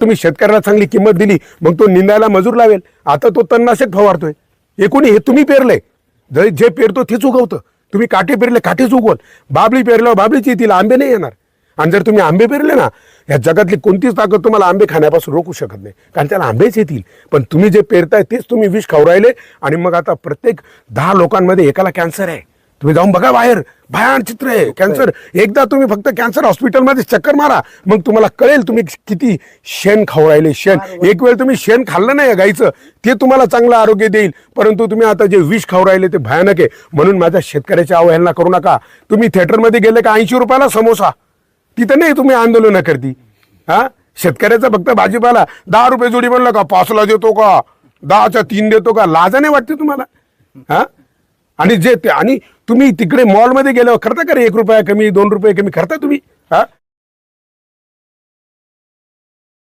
तुम्ही शेतकऱ्याला चांगली किंमत दिली मग तो निंदायला मजूर लावेल. आता तो तणनाशक फवारतोय. एकूणी हे तुम्ही पेरलंय. जर जे पेरतो तेच उगवतं. तुम्ही काटे पेरले काटेच उगवल. बाबळी पेरल्यावर बाबळीच येतील आंबे नाही येणार. आणि जर तुम्ही आंबे पेरले ना या जगातली कोणतीच ताकद तुम्हाला आंबे खाण्यापासून रोखू शकत नाही. कारण त्याला आंबेच येतील. पण तुम्ही जे पेरताय तेच तुम्ही विष खाऊ राहिले. आणि मग आता प्रत्येक दहा लोकांमध्ये एकाला कॅन्सर आहे. तुम्ही जाऊन बघा बाहेर. भयान चित्र आहे. कॅन्सर एकदा तुम्ही फक्त कॅन्सर हॉस्पिटलमध्ये चक्कर मारा. मग तुम्हाला कळेल तुम्ही किती शेण खाऊ राहिले. शेण. एक वेळ तुम्ही शेण खाल्लं नाही गाईचं. ते तुम्हाला चांगलं आरोग्य देईल. परंतु तुम्ही आता जे विष खाऊ राहिले ते भयानक आहे. म्हणून माझ्या शेतकऱ्याची अवहेलना करू नका. तुम्ही थिएटरमध्ये गेले का ऐंशी रुपयाला समोसा? तिथं नाही तुम्ही आंदोलन करती. हा? शेतकऱ्याचा फक्त भाजीपाला. दहा रुपये जोडी म्हणलं का? पाचला देतो का? दहाच्या तीन देतो का? लाजा नाही वाटते तुम्हाला? हा? आणि जे ते आणि तुम्ही तिकडे मॉलमध्ये गेल्यावर करता का रे एक रुपया कमी दोन रुपये कमी. करता तुम्ही हा?